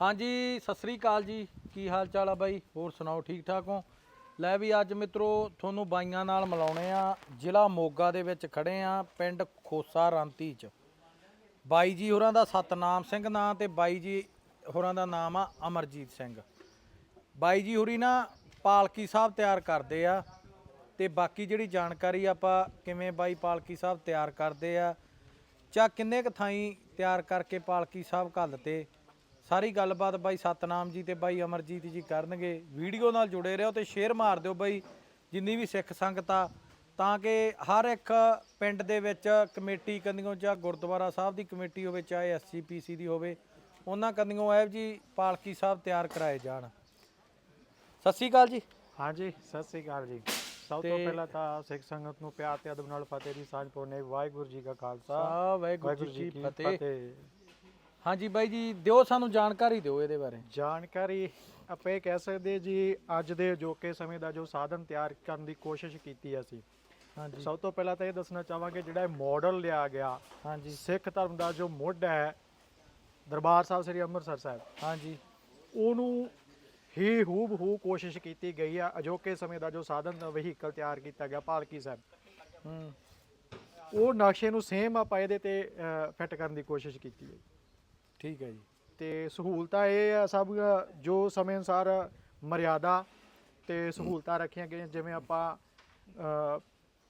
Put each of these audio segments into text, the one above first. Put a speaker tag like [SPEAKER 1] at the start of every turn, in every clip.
[SPEAKER 1] ਹਾਂਜੀ, ਸਤਿ ਸ੍ਰੀ ਅਕਾਲ ਜੀ। ਕੀ ਹਾਲ ਚਾਲ ਆ ਬਾਈ? ਹੋਰ ਸੁਣਾਓ ਠੀਕ ਠਾਕ ਹੋ? ਲੈ ਵੀ ਅੱਜ ਮਿੱਤਰੋ, ਤੁਹਾਨੂੰ ਬਾਈਆਂ ਨਾਲ ਮਿਲਾਉਣੇ ਆ। ਜ਼ਿਲ੍ਹਾ ਮੋਗਾ ਦੇ ਵਿੱਚ ਖੜੇ ਆ, ਪਿੰਡ ਖੋਸਾ ਰਾਂਤੀ ਚ। ਬਾਈ ਜੀ ਹੋਰਾਂ ਦਾ ਸਤਨਾਮ ਸਿੰਘ ਨਾਂ ਤੇ ਬਾਈ ਜੀ ਹੋਰਾਂ ਦਾ ਨਾਮ ਆ ਅਮਰਜੀਤ ਸਿੰਘ। ਬਾਈ ਜੀ ਹੋਰੀ ਨਾ ਪਾਲਕੀ ਸਾਹਿਬ ਤਿਆਰ ਕਰਦੇ ਆ ਤੇ ਬਾਕੀ ਜਿਹੜੀ ਜਾਣਕਾਰੀ ਆਪਾਂ ਕਿਵੇਂ ਬਾਈ ਪਾਲਕੀ ਸਾਹਿਬ ਤਿਆਰ ਕਰਦੇ ਆ ਚਾ ਕਿੰਨੇ ਕ ਥਾਈਂ ਤਿਆਰ ਕਰਕੇ ਪਾਲਕੀ ਸਾਹਿਬ ਘੱਲ ਤੇ ਸਾਰੀ ਗੱਲਬਾਤ ਬਾਈ ਸਤਨਾਮ ਜੀ ਤੇ ਬਾਈ ਅਮਰਜੀਤ ਜੀ ਕਰਨਗੇ। ਵੀਡੀਓ ਨਾਲ ਜੁੜੇ ਰਹੋ ਤੇ ਸ਼ੇਅਰ ਮਾਰ ਦਿਓ ਬਾਈ ਜਿੰਨੀ ਵੀ ਸਿੱਖ ਸੰਗਤ ਆ। ਤਾਂ ਕਿ ਹਰ ਇੱਕ ਪਿੰਡ ਦੇ ਵਿੱਚ ਕਮੇਟੀ ਕੰਦੀਆਂ ਜਾਂ ਗੁਰਦੁਆਰਾ ਸਾਹਿਬ ਦੀ ਕਮੇਟੀ ਹੋਵੇ ਚਾਹੇ ਐਸਜੀਪੀਸੀ ਦੀ ਹੋਵੇ ਉਹਨਾਂ ਕੰਦੀਆਂ ਐਬ ਜੀ ਪਾਲਕੀ ਸਾਹਿਬ ਤਿਆਰ ਕਰਾਏ ਜਾਣ। ਸਤਿ ਸ਼੍ਰੀ ਅਕਾਲ ਜੀ।
[SPEAKER 2] ਹਾਂਜੀ ਸਤਿ ਸ੍ਰੀ ਅਕਾਲ ਜੀ। ਸਭ ਤੋਂ ਪਹਿਲਾਂ ਤਾਂ ਸਿੱਖ ਸੰਗਤ ਨੂੰ ਪਿਆਰ ਤੇ ਅਦਬ ਨਾਲ ਫਤਿਹ ਦੀ ਸਾਂਝ ਪਾਉਣੇ ਵਾਹਿਗੁਰੂ ਜੀ ਕਾ ਖਾਲਸਾ।
[SPEAKER 1] ਵਾਹਿਗੁਰੂ ਜੀ ਕੀ ਫਤਿਹ। ਹਾਂਜੀ ਬਾਈ ਜੀ ਦਿਓ ਸਾਨੂੰ ਜਾਣਕਾਰੀ ਦਿਓ ਇਹਦੇ ਬਾਰੇ।
[SPEAKER 2] ਜਾਣਕਾਰੀ ਆਪਾਂ ਇਹ ਕਹਿ ਸਕਦੇ ਜੀ ਅੱਜ ਦੇ ਅਜੋਕੇ ਸਮੇਂ ਦਾ ਜੋ ਸਾਧਨ ਤਿਆਰ ਕਰਨ ਦੀ ਕੋਸ਼ਿਸ਼ ਕੀਤੀ ਅਸੀਂ।
[SPEAKER 1] ਹਾਂਜੀ।
[SPEAKER 2] ਸਭ ਤੋਂ ਪਹਿਲਾਂ ਤਾਂ ਇਹ ਦੱਸਣਾ ਚਾਹਾਂਗੇ ਜਿਹੜਾ ਇਹ ਮਾਡਲ ਲਿਆ ਗਿਆ
[SPEAKER 1] ਹਾਂਜੀ।
[SPEAKER 2] ਸਿੱਖ ਧਰਮ ਦਾ ਜੋ ਮੁੱਢ ਹੈ ਦਰਬਾਰ ਸਾਹਿਬ ਸ੍ਰੀ ਅੰਮ੍ਰਿਤਸਰ ਸਾਹਿਬ।
[SPEAKER 1] ਹਾਂਜੀ।
[SPEAKER 2] ਉਹਨੂੰ ਹੀ ਹੂਬ ਹੂ ਕੋਸ਼ਿਸ਼ ਕੀਤੀ ਗਈ ਆ ਅਜੋਕੇ ਸਮੇਂ ਦਾ ਜੋ ਸਾਧਨ ਵਹੀਕਲ ਤਿਆਰ ਕੀਤਾ ਗਿਆ ਪਾਲਕੀ ਸਾਹਿਬ।
[SPEAKER 1] ਹੂੰ।
[SPEAKER 2] ਉਹ ਨਕਸ਼ੇ ਨੂੰ ਸੇਮ ਆਪਾਂ ਇਹਦੇ ਤੇ ਫਿੱਟ ਕਰਨ ਦੀ ਕੋਸ਼ਿਸ਼ ਕੀਤੀ ਹੈ।
[SPEAKER 1] ਠੀਕ ਹੈ ਜੀ।
[SPEAKER 2] ਤੇ ਸਹੂਲਤਾਂ ਇਹ ਆ ਸਭ ਜੋ ਸਮੇਂ ਅਨੁਸਾਰ ਮਰਿਆਦਾ ਤੇ ਸਹੂਲਤਾਂ ਰੱਖੀਆਂ ਗਈਆਂ ਜਿਵੇਂ ਆਪਾਂ ਅ,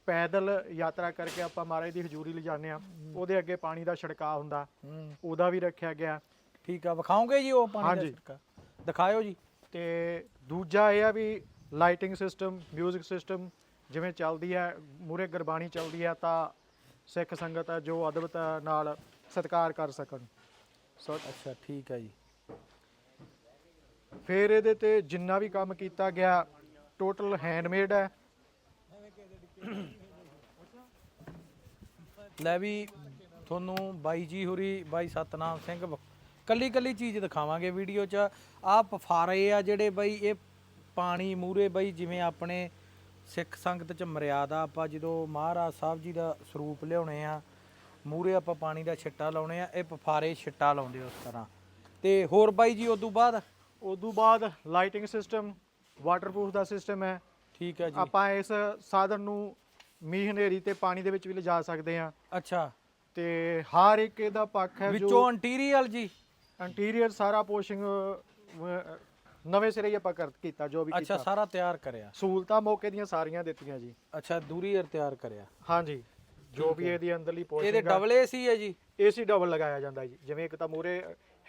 [SPEAKER 2] ਪੈਦਲ ਯਾਤਰਾ ਕਰਕੇ ਆਪਾਂ ਮਹਾਰਾਜ ਦੀ ਹਜ਼ੂਰੀ ਲਿਜਾਣੇ ਆ ਉਹਦੇ ਅੱਗੇ ਪਾਣੀ ਦਾ ਛਿੜਕਾਅ ਹੁੰਦਾ
[SPEAKER 1] ਹੂੰ।
[SPEAKER 2] ਉਹਦਾ ਵੀ ਰੱਖਿਆ ਗਿਆ।
[SPEAKER 1] ਠੀਕ ਆ ਵਿਖਾਓਗੇ ਜੀ ਉਹ ਪਾਣੀ ਦਾ
[SPEAKER 2] ਹਾਂਜੀ।
[SPEAKER 1] ਛਿੜਕਾ ਦਿਖਾਇਓ ਜੀ।
[SPEAKER 2] ਤੇ ਦੂਜਾ ਇਹ ਆ ਵੀ ਲਾਈਟਿੰਗ ਸਿਸਟਮ 뮤직 ਸਿਸਟਮ ਜਿਵੇਂ ਚੱਲਦੀ ਹੈ ਮੂਰੇ ਗੁਰਬਾਣੀ ਚੱਲਦੀ ਹੈ ਤਾਂ ਸਿੱਖ ਸੰਗਤ ਆ ਜੋ ਅਦਬਤ ਨਾਲ ਸਤਿਕਾਰ ਕਰ ਸਕਣ। ਸੋ
[SPEAKER 1] ਅੱਛਾ, ਠੀਕ ਹੈ ਜੀ।
[SPEAKER 2] ਫਿਰ ਇਹਦੇ ਤੇ ਜਿੰਨਾ ਵੀ ਕੰਮ ਕੀਤਾ ਗਿਆ ਟੋਟਲ ਹੈਂਡਮੇਡ ਹੈ।
[SPEAKER 1] ਲੈ ਵੀ ਤੁਹਾਨੂੰ ਬਾਈ ਜੀ ਹੋਰੀ, ਬਾਈ ਸਤਨਾਮ ਸਿੰਘ ਵ- ਕੱਲੀ ਕੱਲੀ ਚੀਜ਼ ਦਿਖਾਵਾਂਗੇ ਵੀਡੀਓ 'ਚ। ਆਹ ਪਫਾਰੇ ਆ ਜਿਹੜੇ ਬਈ, ਇਹ ਪਾਣੀ ਮੂਰੇ ਬਈ, ਜਿਵੇਂ ਆਪਣੇ ਸਿੱਖ ਸੰਗਤ 'ਚ ਮਰਿਆਦਾ ਆਪਾਂ ਜਦੋਂ ਮਹਾਰਾਜ ਸਾਹਿਬ ਜੀ ਦਾ ਸਰੂਪ ਲਿਆਉਣੇ ਆ। ਮੂਰੇ ਆਪਾਂ ਪਾਣੀ ਦਾ ਛਿੱਟਾ ਲਾਉਣੇ ਆ ਇਹ ਪਫਾਰੇ ਛਿੱਟਾ ਲਾਉਂਦੇ ਉਸ ਤਰ੍ਹਾਂ। ਤੇ ਹੋਰ ਬਾਈ ਜੀ ਉਦੋਂ ਬਾਅਦ?
[SPEAKER 2] ਉਦੋਂ ਬਾਅਦ ਲਾਈਟਿੰਗ ਸਿਸਟਮ ਵਾਟਰਪ੍ਰੂਫ ਦਾ ਸਿਸਟਮ ਹੈ।
[SPEAKER 1] ਠੀਕ ਹੈ ਜੀ।
[SPEAKER 2] ਆਪਾਂ ਇਸ ਸਾਧਨ ਨੂੰ ਮੀਂਹ ਹਨੇਰੀ ਤੇ ਪਾਣੀ ਦੇ ਵਿੱਚ ਵੀ ਲਿਜਾ ਸਕਦੇ ਹਾਂ।
[SPEAKER 1] ਅੱਛਾ।
[SPEAKER 2] ਤੇ ਹਰ ਇੱਕ ਇਹਦਾ ਪੱਖ ਹੈ
[SPEAKER 1] ਵਿੱਚੋਂ
[SPEAKER 2] ਜੋ
[SPEAKER 1] ਇੰਟੀਰੀਅਰ ਜੀ?
[SPEAKER 2] ਇੰਟੀਰੀਅਰ ਸਾਰਾ ਪੋਸ਼ਿੰਗ ਨਵੇਂ ਸਿਰੇ ਹੀ ਆਪਾਂ ਕਰ ਕੀਤਾ ਜੋ ਵੀ
[SPEAKER 1] ਅੱਛਾ
[SPEAKER 2] ਕੀਤਾ।
[SPEAKER 1] ਸਾਰਾ ਤਿਆਰ ਕਰਿਆ।
[SPEAKER 2] ਸਹੂਲਤਾਂ ਮੌਕੇ ਦੀਆਂ ਸਾਰੀਆਂ ਦਿੱਤੀਆਂ ਜੀ।
[SPEAKER 1] ਅੱਛਾ ਦੂਰੀਅਰ ਤਿਆਰ ਕਰਿਆ।
[SPEAKER 2] ਹਾਂਜੀ। ਜੋ ਵੀ ਇਹਦੀ ਅੰਦਰਲੀ
[SPEAKER 1] ਇਹਦੇ
[SPEAKER 2] ਪੋਸ਼ਿੰਗ
[SPEAKER 1] ਡਬਲ ਏਸੀ ਹੈ ਜੀ।
[SPEAKER 2] ਏਸੀ ਡਬਲ ਲਗਾਇਆ ਜਾਂਦਾ ਜੀ। ਜਿਵੇਂ ਇੱਕ ਤਾਂ ਮੂਰੇ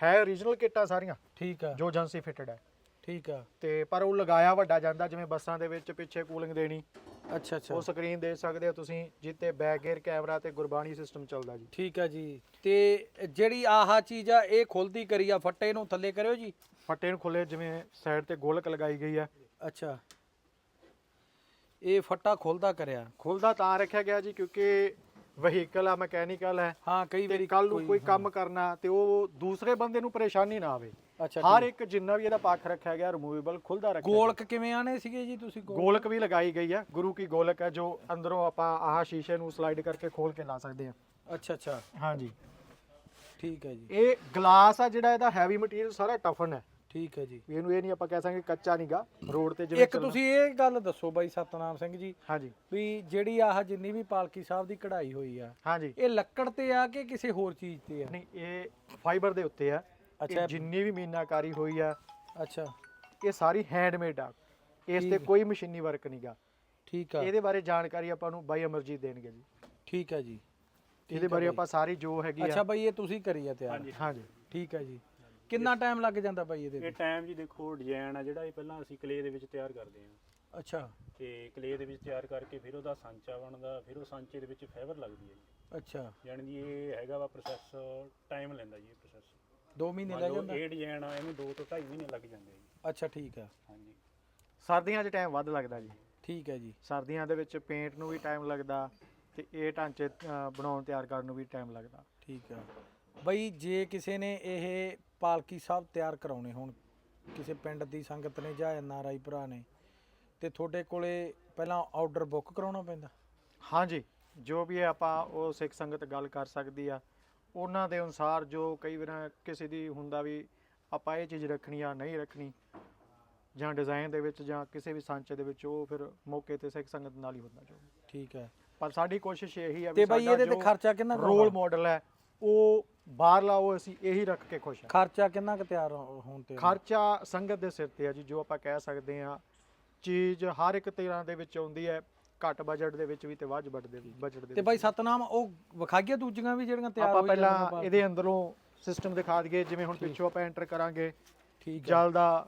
[SPEAKER 2] ਹੈ origignal ਕਿੱਟਾਂ ਸਾਰੀਆਂ
[SPEAKER 1] ਠੀਕ ਆ।
[SPEAKER 2] ਜੋ ਏਜੰਸੀ ਫਿਟਡ ਹੈ।
[SPEAKER 1] ਠੀਕ ਆ।
[SPEAKER 2] ਤੇ ਪਰ ਉਹ ਲਗਾਇਆ ਵੱਡਾ ਜਾਂਦਾ ਜਿਵੇਂ ਬੱਸਾਂ ਦੇ ਵਿੱਚ ਪਿੱਛੇ ਕੂਲਿੰਗ ਦੇਣੀ।
[SPEAKER 1] ਅੱਛਾ ਅੱਛਾ।
[SPEAKER 2] ਉਹ ਸਕਰੀਨ ਦੇ ਸਕਦੇ ਹੋ ਤੁਸੀਂ ਜਿੱਤੇ ਬੈਕ ਗੇਅਰ ਕੈਮਰਾ ਤੇ ਗੁਰਬਾਣੀ ਸਿਸਟਮ ਚੱਲਦਾ ਜੀ।
[SPEAKER 1] ਠੀਕ ਆ ਜੀ। ਤੇ ਜਿਹੜੀ ਆਹ ਚੀਜ਼ ਆ ਇਹ ਖੁੱਲਦੀ ਕਰੀ ਆ ਫੱਟੇ ਨੂੰ ਥੱਲੇ ਕਰਿਓ ਜੀ।
[SPEAKER 2] ਫੱਟੇ ਨੂੰ ਖੋਲੇ ਜਿਵੇਂ ਸਾਈਡ ਤੇ ਗੋਲਕ ਲਗਾਈ ਗਈ ਹੈ
[SPEAKER 1] ਅੱਛਾ। ਇਹ ਫੱਟਾ ਖੁੱਲਦਾ ਕਰਿਆ।
[SPEAKER 2] ਖੁੱਲਦਾ ਤਾਂ ਰੱਖਿਆ ਗਿਆ ਜੀ ਕਿਉਂਕਿ ਵਹੀਕਲ ਆ ਮਕੈਨੀਕਲ ਹੈ।
[SPEAKER 1] ਹਾਂ ਕਈ
[SPEAKER 2] ਤੇ
[SPEAKER 1] ਵਾਰੀ
[SPEAKER 2] ਕੱਲ ਨੂੰ ਕੋਈ ਕੰਮ ਕਰਨਾ ਤੇ ਉਹ ਦੂਸਰੇ ਬੰਦੇ ਨੂੰ ਪਰੇਸ਼ਾਨੀ ਨਾ ਆਵੇ।
[SPEAKER 1] ਅੱਛਾ
[SPEAKER 2] ਹਰ ਇੱਕ ਜਿੰਨਾ ਵੀ ਇਹਦਾ ਪੱਖ ਰੱਖਿਆ ਗਿਆ ਰਿਮੂਵੇਬਲ ਖੁੱਲਦਾ ਰੱਖਿਆ ਗਿਆ।
[SPEAKER 1] ਗੋਲਕ ਕਿਵੇਂ ਆਣੇ ਸੀਗੇ ਜੀ ਤੁਸੀਂ ਗੋਲ
[SPEAKER 2] ਗੋਲਕ ਵੀ ਲਗਾਈ ਗਈ ਹੈ। ਗੁਰੂ ਕੀ ਗੋਲਕ ਹੈ ਜੋ ਅੰਦਰੋਂ ਆਪਾਂ ਆਹ ਸ਼ੀਸ਼ੇ ਨੂੰ ਸਲਾਈਡ ਕਰਕੇ ਖੋਲ ਕੇ ਲਾ ਸਕਦੇ ਹਾਂ।
[SPEAKER 1] ਅੱਛਾ ਅੱਛਾ।
[SPEAKER 2] ਹਾਂਜੀ
[SPEAKER 1] ਠੀਕ ਹੈ ਜੀ।
[SPEAKER 2] ਇਹ ਗਲਾਸ ਆ ਜਿਹੜਾ ਇਹਦਾ ਹੈਵੀ ਮਟੀਰੀਅਲ ਸਾਰਾ ਟਫਨ ਹੈ।
[SPEAKER 1] ਠੀਕ ਹੈ ਜੀ।
[SPEAKER 2] ਵੀ ਇਹਨੂੰ ਇਹ ਨਹੀਂ ਆਪਾਂ ਕਹਿ ਸਕਦੇ ਕੱਚਾ ਨਹੀਂਗਾ ਰੋਡ ਤੇ ਜਿਵੇਂ
[SPEAKER 1] ਇੱਕ
[SPEAKER 2] ਚੱਲਣਾ-
[SPEAKER 1] ਤੁਸੀਂ ਇਹ ਗੱਲ ਦੱਸੋ ਬਾਈ ਸਤਨਾਮ ਸਿੰਘ ਜੀ
[SPEAKER 2] ਹਾਂਜੀ।
[SPEAKER 1] ਵੀ ਜਿਹੜੀ ਆਹ ਜਿੰਨੀ ਵੀ ਪਾਲਕੀ ਸਾਹਿਬ ਦੀ ਕਢਾਈ ਹੋਈ ਆ
[SPEAKER 2] ਹਾਂਜੀ।
[SPEAKER 1] ਇਹ ਲੱਕੜ ਤੇ ਆ ਕਿ ਕਿਸੇ ਹੋਰ ਚੀਜ਼ ਤੇ ਆ?
[SPEAKER 2] ਨਹੀਂ ਇਹ ਫਾਈਬਰ ਦੇ ਉੱਤੇ ਆ।
[SPEAKER 1] ਅੱਛਾ।
[SPEAKER 2] ਇਹ ਜਿੰਨੀ ਵੀ ਮੀਨਾਕਾਰੀ ਹੋਈ ਆ
[SPEAKER 1] ਅੱਛਾ।
[SPEAKER 2] ਇਹ ਸਾਰੀ ਹੈਂਡਮੇਡ ਆ। ਇਸ ਤੇ
[SPEAKER 1] ਠੀਕ।
[SPEAKER 2] ਕੋਈ ਮਸ਼ੀਨੀ ਵਰਕ ਨਹੀਂਗਾ
[SPEAKER 1] ਠੀਕ ਆ।
[SPEAKER 2] ਇਹਦੇ ਬਾਰੇ ਜਾਣਕਾਰੀ ਆਪਾਂ ਨੂੰ ਬਾਈ ਅਮਰਜੀਤ ਦੇਣਗੇ ਜੀ।
[SPEAKER 1] ਠੀਕ ਆ ਜੀ।
[SPEAKER 2] ਇਹਦੇ ਬਾਰੇ ਆਪਾਂ ਸਾਰੀ ਜੋ ਹੈਗੀ
[SPEAKER 1] ਅੱਛਾ
[SPEAKER 2] ਆ
[SPEAKER 1] ਬਾਈ ਇਹ ਤੁਸੀਂ ਕਰੀ ਆ ਤਿਆਰ।
[SPEAKER 2] ਹਾਂਜੀ।
[SPEAKER 1] ਠੀਕ ਹੈ ਜੀ। ਕਿੰਨਾ ਟਾਈਮ ਲੱਗ ਜਾਂਦਾ ਬਾਈ ਇਹਦੇ
[SPEAKER 3] ਇਹ ਟਾਈਮ ਜੀ ਦੇਖੋ ਡਿਜ਼ਾਈਨ ਆ ਜਿਹੜਾ ਇਹ ਪਹਿਲਾਂ ਅਸੀਂ ਕਲੇ ਦੇ ਵਿੱਚ ਤਿਆਰ ਕਰਦੇ ਹਾਂ।
[SPEAKER 1] ਅੱਛਾ।
[SPEAKER 3] ਤੇ ਕਲੇ ਦੇ ਵਿੱਚ ਤਿਆਰ ਕਰਕੇ ਫਿਰ ਉਹਦਾ ਸਾਂਚਾ ਬਣਦਾ ਫਿਰ ਉਹ ਸਾਂਚੇ ਦੇ ਵਿੱਚ ਫਾਈਬਰ ਲੱਗਦੀ ਹੈ ਜੀ।
[SPEAKER 1] ਅੱਛਾ।
[SPEAKER 3] ਯਾਨੀ ਜੀ ਇਹ ਹੈਗਾ ਵਾ ਪ੍ਰੋਸੈਸ ਟਾਈਮ ਲੈਂਦਾ ਜੀ ਇਹ ਪ੍ਰੋਸੈਸ
[SPEAKER 1] 2 ਮਹੀਨੇ ਲੱਗ ਜਾਂਦਾ?
[SPEAKER 3] ਇਹ ਡਿਜ਼ਾਈਨ ਆ ਇਹਨੂੰ 2 ਤੋਂ 2.5 ਮਹੀਨੇ ਲੱਗ ਜਾਂਦੇ ਆ ਜੀ।
[SPEAKER 1] ਅੱਛਾ ਠੀਕ ਆ।
[SPEAKER 3] ਹਾਂਜੀ।
[SPEAKER 2] ਸਰਦੀਆਂ 'ਚ ਟਾਈਮ ਵੱਧ ਲੱਗਦਾ ਜੀ।
[SPEAKER 1] ਠੀਕ ਹੈ ਜੀ।
[SPEAKER 2] ਸਰਦੀਆਂ ਦੇ ਵਿੱਚ ਪੇਂਟ ਨੂੰ ਵੀ ਟਾਈਮ ਲੱਗਦਾ ਤੇ ਇਹ ਢਾਂਚੇ ਅ, ਬਣਾਉਣ ਤਿਆਰ ਕਰਨ ਨੂੰ ਵੀ ਟਾਈਮ ਲੱਗਦਾ।
[SPEAKER 1] ਠੀਕ ਆ। ਬਈ ਜੇ ਕਿਸੇ ਨੇ ਇਹ ਪਾਲਕੀ ਸਾਹਿਬ ਤਿਆਰ ਕਰਾਉਣੇ ਹੋਣ ਕਿਸੇ ਪਿੰਡ ਦੀ ਸੰਗਤ ਨੇ ਜਾਂ ਐਨਆਰਆਈ ਭਰਾ ਨੇ ਤੇ ਤੁਹਾਡੇ ਕੋਲੇ ਪਹਿਲਾਂ ਆਰਡਰ ਬੁੱਕ ਕਰਾਉਣਾ ਪੈਂਦਾ?
[SPEAKER 2] ਹਾਂਜੀ ਜੋ ਵੀ ਹੈ ਆਪਾਂ ਉਹ ਸਿੱਖ ਸੰਗਤ ਗੱਲ ਕਰ ਸਕਦੀ ਆ ਉਹਨਾਂ ਦੇ ਅਨੁਸਾਰ ਜੋ ਕਈ ਵਾਰ ਕਿਸੇ ਦੀ ਹੁੰਦਾ ਵੀ ਆਪਾਂ ਇਹ ਚੀਜ਼ ਰੱਖਣੀ ਆ ਨਹੀਂ ਰੱਖਣੀ ਜਾਂ ਡਿਜ਼ਾਈਨ ਦੇ ਵਿੱਚ ਜਾਂ ਕਿਸੇ ਵੀ ਸਾਂਚੇ ਦੇ ਵਿੱਚ ਉਹ ਫਿਰ ਮੌਕੇ ਤੇ ਸਿੱਖ ਸੰਗਤ ਨਾਲ ਹੀ ਹੁੰਦਾ ਜੋ
[SPEAKER 1] ਠੀਕ ਹੈ।
[SPEAKER 2] ਪਰ ਸਾਡੀ ਕੋਸ਼ਿਸ਼ ਇਹੀ ਆ ਵੀ
[SPEAKER 1] ਤੇ ਬਾਈ ਇਹਦੇ ਤੇ
[SPEAKER 2] ਜੋ
[SPEAKER 1] ਖਰਚਾ ਕਿੰਨਾ ਕੁ
[SPEAKER 2] ਰੋਲ
[SPEAKER 1] ਆਉਂਦਾ?
[SPEAKER 2] ਮਾਡਲ ਹੈ ਉਹ ਬਾਹਰਲਾ ਉਹ ਅਸੀਂ ਇਹੀ ਰੱਖ ਕੇ ਖੁਸ਼ ਹਾਂ।
[SPEAKER 1] ਖਰਚਾ ਕਿੰਨਾ ਕੁ ਤਿਆਰ ਹੋ- ਹੋਣ ਤੇ?
[SPEAKER 2] ਖਰਚਾ ਸੰਗਤ ਦੇ ਸਿਰ ਤੇ ਆ ਜੀ ਜੋ ਆਪਾਂ ਕਹਿ ਸਕਦੇ ਆ ਚੀਜ਼ ਹਰ ਇੱਕ ਤਰ੍ਹਾਂ ਦੇ ਵਿੱਚ ਆਉਂਦੀ ਹੈ ਘੱਟ ਬਜਟ ਦੇ ਵਿੱਚ ਵੀ ਤੇ ਵੱਧ ਬਜਟ ਦੇ ਬਜਟ ਦੇ
[SPEAKER 1] ਤੇ
[SPEAKER 2] ਵਿੱਚ
[SPEAKER 1] ਬਾਈ ਸਤਨਾਮ ਉਹ ਵਿਖਾਈਏ ਦੂਜੀਆਂ ਵੀ ਜਿਹੜੀਆਂ ਤਿਆਰ
[SPEAKER 2] ਆਪਾਂ ਪਹਿਲਾਂ? ਇਹਦੇ ਅੰਦਰੋਂ ਸਿਸਟਮ ਦਿਖਾ ਦਈਏ ਜਿਵੇਂ ਹੁਣ ਪਿੱਛੋਂ ਆਪਾਂ ਐਂਟਰ ਕਰਾਂਗੇ।
[SPEAKER 1] ਠੀਕ ਹੈ।
[SPEAKER 2] ਜਲ ਦਾ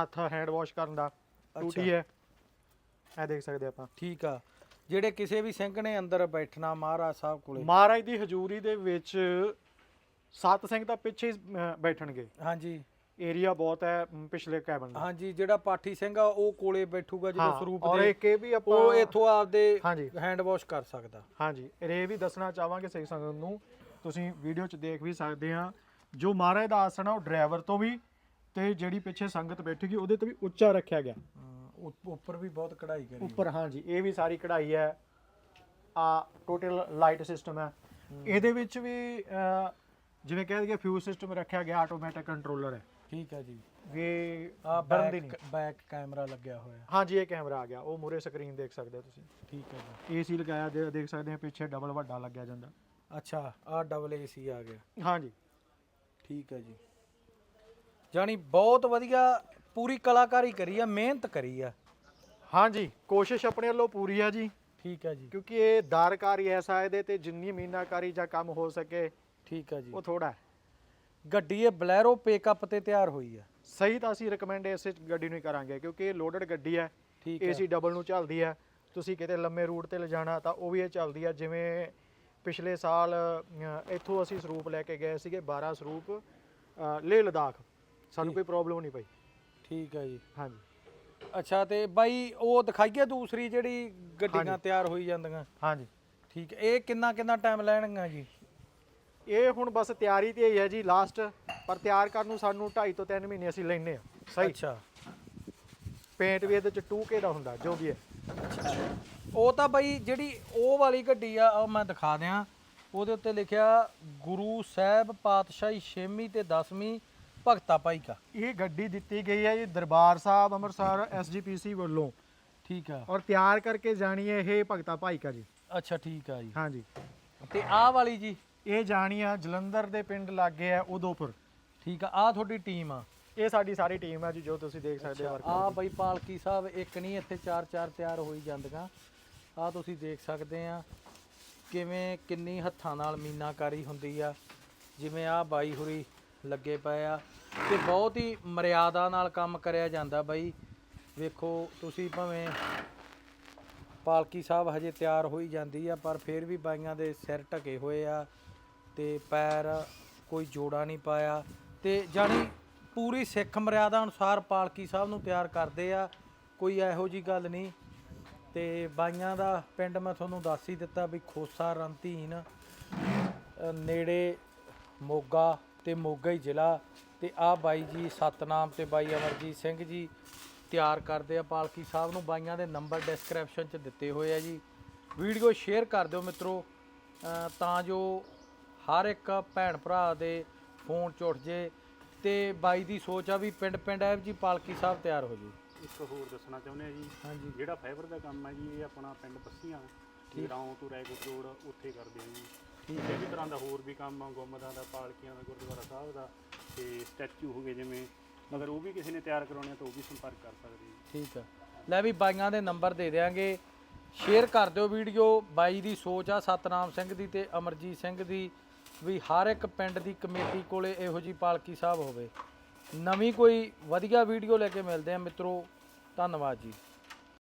[SPEAKER 2] ਹੱਥ ਹੈਂਡ ਵਾਸ਼ ਕਰਨ ਦਾ। ਟੂਟੀ ਹੈ। ਇਹ ਦੇਖ ਸਕਦੇ ਆਪਾਂ।
[SPEAKER 1] ਠੀਕ ਆ। ਜਿਹੜੇ ਕਿਸੇ ਵੀ ਸਿੰਘ ਨੇ ਅੰਦਰ ਬੈਠਣਾ ਮਹਾਰਾਜ ਸਾਹਿਬ ਕੋਲੇ।
[SPEAKER 2] ਮਹਾਰਾਜ ਦੀ ਹਜ਼ੂਰੀ ਦੇ ਵਿੱਚ ਸਤ ਸਿੰਘ ਤਾਂ ਪਿੱਛੇ ਹੀ ਅਹ, ਬੈਠਣਗੇ।
[SPEAKER 1] ਹਾਂਜੀ।
[SPEAKER 2] ਏਰੀਆ ਬਹੁਤ ਹੈ ਅਮ, ਪਿਛਲੇ ਕੈਬਨ ਦਾ।
[SPEAKER 1] ਹਾਂਜੀ ਜਿਹੜਾ ਪਾਠੀ ਸਿੰਘ ਆ ਉਹ ਕੋਲੇ ਬੈਠੂਗਾ ਜਦੋਂ
[SPEAKER 2] ਹਾਂ,
[SPEAKER 1] ਸਰੂਪ
[SPEAKER 2] ਔਰ
[SPEAKER 1] ਦੇ।
[SPEAKER 2] ਇੱਕ ਇਹ ਵੀ ਆਪਾਂ
[SPEAKER 1] ਉਹ ਇਥੋਂ ਆਪਦੇ
[SPEAKER 2] ਹਾਂਜੀ।
[SPEAKER 1] ਹੈਂਡ ਵਾਸ਼ ਕਰ ਸਕਦਾ।
[SPEAKER 2] ਹਾਂਜੀ ਇਹ ਵੀ ਦੱਸਣਾ ਚਾਹਾਂਗੇ ਸਿੱਖ ਸੰਗਤ ਨੂੰ ਤੁਸੀਂ ਵੀਡੀਓ 'ਚ ਦੇਖ ਵੀ ਸਕਦੇ ਆ ਜੋ ਮਹਾਰਾਜ ਦਾ ਆਸਣ ਆ ਉਹ ਡਰਾਈਵਰ ਤੋਂ ਵੀ ਤੇ ਜਿਹੜੀ ਪਿੱਛੇ ਸੰਗਤ ਬੈਠੇਗੀ ਉਹਦੇ ਤੋਂ ਵੀ ਉੱਚਾ ਰੱਖਿਆ ਗਿਆ।
[SPEAKER 1] ਹਾਂ, ਉ- ਉੱਪਰ ਵੀ ਬਹੁਤ ਕਢਾਈ ਕਰੀ
[SPEAKER 2] ਉੱਪਰ ਹਾਂਜੀ ਇਹ ਵੀ ਸਾਰੀ ਕਢਾਈ ਹੈ। ਆ ਟੋਟਲ ਲਾਈਟ ਸਿਸਟਮ ਹੈ। ਇਹਦੇ ਵਿੱਚ ਵੀ ਅਹ, ਜਿਵੇਂ ਕਹਿ ਦਈਏ ਫਿਊਜ਼ ਸਿਸਟਮ ਰੱਖਿਆ ਗਿਆ ਆਟੋਮੈਟਿਕ ਕੰਟਰੋਲਰ ਹੈ।
[SPEAKER 1] ਠੀਕ ਹੈ ਜੀ।
[SPEAKER 2] ਵੀ
[SPEAKER 1] ਆ
[SPEAKER 2] ਬਰਨ ਦੀ ਨਹੀਂ।
[SPEAKER 1] ਬੈਕ ਕੈਮਰਾ ਲੱਗਿਆ ਹੋਇਆ।
[SPEAKER 2] ਹਾਂਜੀ ਇਹ ਕੈਮਰਾ ਆ ਗਿਆ। ਉਹ ਮੂਰੇ ਸਕਰੀਨ ਦੇਖ ਸਕਦੇ ਹੋ ਤੁਸੀਂ।
[SPEAKER 1] ਠੀਕ ਹੈ ਜੀ।
[SPEAKER 2] ਏਸੀ ਲਗਾਇਆ ਦੇਖ ਸਕਦੇ ਆ ਪਿੱਛੇ ਡਬਲ ਵੱਡਾ ਲੱਗਿਆ ਜਾਂਦਾ।
[SPEAKER 1] ਅੱਛਾ ਆ ਡਬਲ ਏਸੀ ਆ ਗਿਆ।
[SPEAKER 2] ਹਾਂਜੀ।
[SPEAKER 1] ਠੀਕ ਹੈ ਜੀ। ਜਾਨੀ ਬਹੁਤ ਵਧੀਆ ਪੂਰੀ ਕਲਾਕਾਰੀ ਕਰੀ ਆ ਮਿਹਨਤ ਕਰੀ ਆ।
[SPEAKER 2] ਹਾਂਜੀ ਕੋਸ਼ਿਸ਼ ਆਪਣੇ ਵੱਲੋਂ ਪੂਰੀ ਆ ਜੀ।
[SPEAKER 1] ਠੀਕ ਹੈ ਜੀ।
[SPEAKER 2] ਕਿਉਂਕਿ ਇਹ ਦਾਰਕਾਰੀ ਐਸਾ ਇਹਦੇ ਤੇ ਜਿੰਨੀ ਮੀਨਾਕਾਰੀ ਜਾਂ ਕੰਮ ਹੋ ਸਕੇ
[SPEAKER 1] ਠੀਕ ਹੈ ਜੀ।
[SPEAKER 2] ਉਹ ਥੋੜਾ
[SPEAKER 1] ਗੱਡੀ ਇਹ ਬਲੈਰੋ ਪਿਕਅਪ ਤੇ ਤਿਆਰ ਹੋਈ ਆ।
[SPEAKER 2] ਸਹੀ ਤਾਂ ਅਸੀਂ ਰეკਮੈਂਡ ਇਸੇ ਗੱਡੀ ਨੂੰ ਹੀ ਕਰਾਂਗੇ ਕਿਉਂਕਿ ਇਹ ਲੋਡਡ ਗੱਡੀ ਹੈ
[SPEAKER 1] ਠੀਕ
[SPEAKER 2] ਏਸੀ ਡਬਲ ਨੂੰ ਚੱਲਦੀ ਹੈ ਤੁਸੀਂ ਕਿਤੇ ਲੰਮੇ ਰੂਟ ਤੇ ਲਿਜਾਣਾ ਤਾਂ ਉਹ ਵੀ ਇਹ ਚੱਲਦੀ ਹੈ ਜਿਵੇਂ ਪਿਛਲੇ ਸਾਲ ਇੱਥੋਂ ਅਸੀਂ ਸਰੂਪ ਲੈ ਕੇ ਗਏ ਸੀਗੇ 12 ਸਰੂਪ ਅਹ, ਲੇਹ ਲਦਾਖ ਸਾਨੂੰ ਕੋਈ ਪ੍ਰੋਬਲਮ ਨਹੀਂ ਪਈ।
[SPEAKER 1] ਠੀਕ ਹੈ ਜੀ।
[SPEAKER 2] ਹਾਂਜੀ।
[SPEAKER 1] ਅੱਛਾ ਤੇ ਬਾਈ ਉਹ ਦਿਖਾਈਏ ਦੂਸਰੀ ਜਿਹੜੀ ਗੱਡੀਆਂ
[SPEAKER 2] ਹਾਂਜੀ।
[SPEAKER 1] ਤਿਆਰ ਹੋਈ ਜਾਂਦੀਆਂ।
[SPEAKER 2] ਹਾਂਜੀ।
[SPEAKER 1] ਠੀਕ ਹੈ ਇਹ ਕਿੰਨਾ ਕਿੰਨਾ ਟਾਈਮ ਲੈਣਗੀਆਂ ਜੀ?
[SPEAKER 2] ਇਹ ਹੁਣ ਬਸ ਤਿਆਰੀ ਤੇ ਹੀ ਹੈ ਜੀ ਲਾਸਟ ਪਰ ਤਿਆਰ ਕਰਨ ਨੂੰ ਸਾਨੂੰ 2.5 ਤੋਂ 3 ਮਹੀਨੇ ਅਸੀਂ ਲੈਨੇ ਆ ਸਹੀ?
[SPEAKER 1] ਅੱਛਾ।
[SPEAKER 2] ਪੇਂਟ ਵੀ ਇਹਦੇ ਚ 2K ਦਾ ਹੁੰਦਾ ਜੋ ਵੀ ਹੈ।
[SPEAKER 1] ਉਹ ਤਾਂ ਬਾਈ ਜਿਹੜੀ ਉਹ ਵਾਲੀ ਗੱਡੀ ਆ ਉਹ ਮੈਂ ਦਿਖਾ ਦਿਆਂ। ਉਹਦੇ ਉੱਤੇ ਲਿਖਿਆ ਗੁਰੂ ਸਾਹਿਬ ਪਾਤਸ਼ਾਹੀ 6ਵੀਂ ਤੇ 10ਵੀਂ ਭਗਤਾ ਭਾਈ ਕਾ।
[SPEAKER 2] ਇਹ ਗੱਡੀ ਦਿੱਤੀ ਗਈ ਹੈ ਜੀ ਦਰਬਾਰ ਸਾਹਿਬ ਅੰਮ੍ਰਿਤਸਰ ਐਸਜੀਪੀਸੀ ਵੱਲੋਂ।
[SPEAKER 1] ਠੀਕ ਆ।
[SPEAKER 2] ਔਰ ਤਿਆਰ ਕਰਕੇ ਜਾਣੀ ਹੈ ਇਹ ਭਗਤਾ ਭਾਈ ਕਾ ਜੀ।
[SPEAKER 1] ਅੱਛਾ ਠੀਕ ਆ ਜੀ।
[SPEAKER 2] ਹਾਂਜੀ।
[SPEAKER 1] ਤੇ ਆਹ ਵਾਲੀ ਜੀ?
[SPEAKER 2] ਇਹ ਜਾਣੀ ਆ ਜਲੰਧਰ ਦੇ ਪਿੰਡ ਲਾਗੇ ਆ ਉਦੋਪੁਰ।
[SPEAKER 1] ਠੀਕ ਆ ਆਹ ਤੁਹਾਡੀ ਟੀਮ ਆ।
[SPEAKER 2] ਇਹ ਸਾਡੀ ਸਾਰੀ ਟੀਮ ਹੈ ਜੀ ਜੋ ਤੁਸੀਂ ਦੇਖ ਸਕਦੇ ਹੋ
[SPEAKER 1] ਆ ਬਾਈ ਪਾਲਕੀ ਸਾਹਿਬ ਇੱਕ ਨਹੀਂ ਇੱਥੇ ਚਾਰ ਚਾਰ ਤਿਆਰ ਹੋਈ ਜਾਂਦੀਆਂ। ਆ ਤੁਸੀਂ ਦੇਖ ਸਕਦੇ ਆ ਕਿਵੇਂ ਕਿੰਨੀ ਹੱਥਾਂ ਨਾਲ ਮੀਨਾਕਾਰੀ ਹੁੰਦੀ ਆ। ਜਿਵੇਂ ਆ ਬਾਈ ਹੁਰੀ ਲੱਗੇ ਪਏ ਆ ਤੇ ਬਹੁਤ ਹੀ ਮਰਿਆਦਾ ਨਾਲ ਕੰਮ ਕਰਿਆ ਜਾਂਦਾ ਬਾਈ। ਵੇਖੋ, ਤੁਸੀਂ ਭਾਵੇਂ ਪਾਲਕੀ ਸਾਹਿਬ ਹਜੇ ਤਿਆਰ ਹੋਈ ਜਾਂਦੀ ਆ, ਪਰ ਫਿਰ ਵੀ ਬਾਈਆਂ ਦੇ ਸਿਰ ਢਕੇ ਹੋਏ ਆ ਤੇ ਪੈਰ ਕੋਈ ਜੋੜਾ ਨਹੀਂ ਪਾਇਆ। ਤੇ ਜਾਣੀ ਪੂਰੀ ਸਿੱਖ ਮਰਿਆਦਾ ਅਨੁਸਾਰ ਪਾਲਕੀ ਸਾਹਿਬ ਨੂੰ ਤਿਆਰ ਕਰਦੇ ਆ, ਕੋਈ ਇਹੋ ਜੀ ਗੱਲ ਨਹੀਂ। ਤੇ ਬਾਈਆਂ ਦਾ ਪਿੰਡ ਮੈਂ ਤੁਹਾਨੂੰ ਦੱਸ ਹੀ ਦਿੱਤਾ ਵੀ ਖੋਸਾ ਰੰਤੀਨ ਨੇੜੇ ਮੋਗਾ ਤੇ ਮੋਗਾ ਹੀ ਜ਼ਿਲ੍ਹਾ ਤੇ ਆ ਬਾਈ ਜੀ ਸਤਨਾਮ ਤੇ ਬਾਈ ਅਮਰਜੀਤ ਸਿੰਘ ਜੀ ਤਿਆਰ ਕਰਦੇ ਆ। ਪਾਲਕੀ ਸਾਹਿਬ ਨੂੰ ਬਾਈਆਂ ਦੇ ਨੰਬਰ ਡਿਸਕ੍ਰਿਪਸ਼ਨ 'ਚ ਦਿੱਤੇ ਹੋਏ ਆ ਜੀ। ਵੀਡੀਓ ਸ਼ੇਅਰ ਕਰ ਦਿਓ ਮਿੱਤਰੋ। ਤਾਂ ਜੋ ਹਰ ਇੱਕ ਭੈਣ ਭਰਾ ਦੇ ਫੋਨ 'ਚ ਉੱਠ ਜੇ ਤੇ ਬਾਈ ਦੀ ਸੋਚ ਆ ਵੀ ਪਿੰਡ ਪਿੰਡ ਐਬ ਜੀ ਪਾਲਕੀ ਸਾਹਿਬ ਤਿਆਰ ਹੋ ਜੇ।
[SPEAKER 3] ਇੱਕ ਹੋਰ ਦੱਸਣਾ ਚਾਹੁੰਦੇ ਆ ਜੀ।
[SPEAKER 1] ਹਾਂਜੀ।
[SPEAKER 3] ਜਿਹੜਾ ਫਾਈਬਰ ਦਾ ਕੰਮ ਹੈ ਜੀ ਇਹ ਆਪਣਾ ਪਿੰਡ ਬੱਸੀਆਂ ਗਰਾਉਂ ਤੋਂ ਰੈਗੋਟ ਰੋਡ ਉੱਥੇ ਕਰਦੇ ਆ ਜੀ।
[SPEAKER 1] ਠੀਕ
[SPEAKER 3] ਕਿਸੇ ਵੀ ਤਰ੍ਹਾਂ ਦਾ ਹੋਰ ਵੀ ਕੰਮ ਆ, ਗੁੰਮਦਾਂ ਦਾ, ਪਾਲਕੀਆਂ ਦਾ, ਗੁਰਦੁਆਰਾ ਸਾਹਿਬ ਦਾ ਤੇ ਸਟੈਚੂ ਹੋ ਗਏ ਜਿਵੇਂ ਅਗਰ ਉਹ ਵੀ ਕਿਸੇ ਨੇ ਤਿਆਰ ਕਰਾਉਣੇ ਆ ਤਾਂ ਉਹ ਵੀ ਸੰਪਰਕ ਕਰ ਸਕਦੇ ਜੀ
[SPEAKER 1] ਠੀਕ ਆ। ਲੈ ਵੀ ਬਾਈਆਂ ਦੇ ਨੰਬਰ ਦੇ ਦਿਆਂਗੇ। ਸ਼ੇਅਰ ਕਰ ਦਿਓ ਵੀਡੀਓ। ਬਾਈ ਦੀ ਸੋਚ ਆ ਸਤਨਾਮ ਸਿੰਘ ਦੀ ਤੇ ਅਮਰਜੀਤ ਸਿੰਘ ਦੀ ਵੀ ਹਰ ਇੱਕ ਪਿੰਡ ਦੀ ਕਮੇਟੀ ਕੋਲੇ ਇਹੋ ਜੀ ਪਾਲਕੀ ਸਾਹਿਬ ਹੋਵੇ। ਨਵੀਂ ਕੋਈ ਵਧੀਆ ਵੀਡੀਓ ਲੈ ਕੇ ਮਿਲਦੇ ਆ ਮਿੱਤਰੋ। ਧੰਨਵਾਦ ਜੀ।